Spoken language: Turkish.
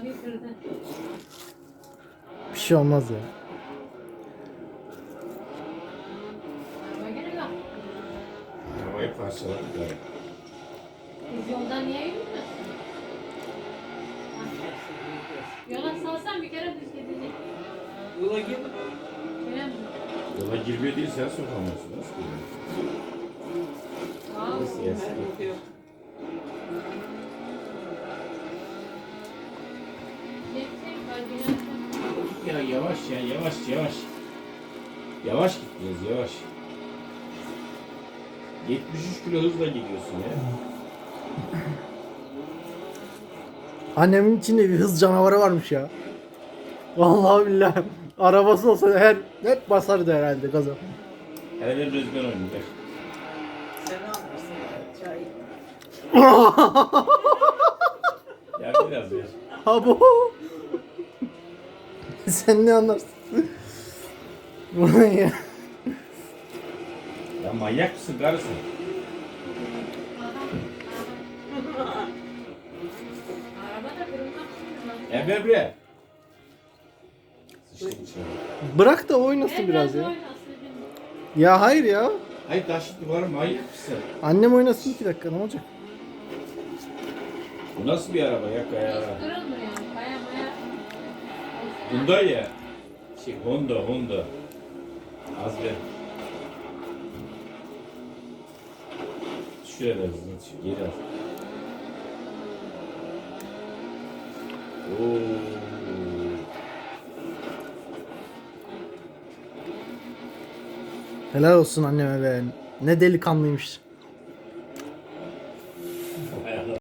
Abi kırdı. Bir şey olmaz ya. Arabayı parçaladık da. Biz yoldan niye yürüyoruz? Yola salsan bir kere düz gidecek. Yola gir. Yola girmiyor değil sen sokamazsın. Nasıl giriyor? Wow. Nasıl yes? Ya yavaş ya yavaş yavaş. Yavaş git biraz yavaş. 73 kilo hızla gidiyorsun ya. Annemin içinde bir hız canavarı varmış ya. Vallahi billahi. Arabası olsa her net basardı herhalde gaza. Hele bir rüzgar oynayacak. Ya biraz ver. Abo. Sen ne anlarsın? Ulan ya. Ya manyak mısın buraya. Sıçtık içine. Bırak da oynasın biraz ya. Ya hayır ya. Ay taş duvarı manyak mısın? Annem oynasın iki dakika ne olacak? Bu nasıl bir araba ya kaya? Kırılmıyor. Baya baya. Hyundai ya. Şey Honda Honda. Az ver. Şuraya hızlı şu geri al. Oo. Helal olsun anneme be. Ne delikanlıymış.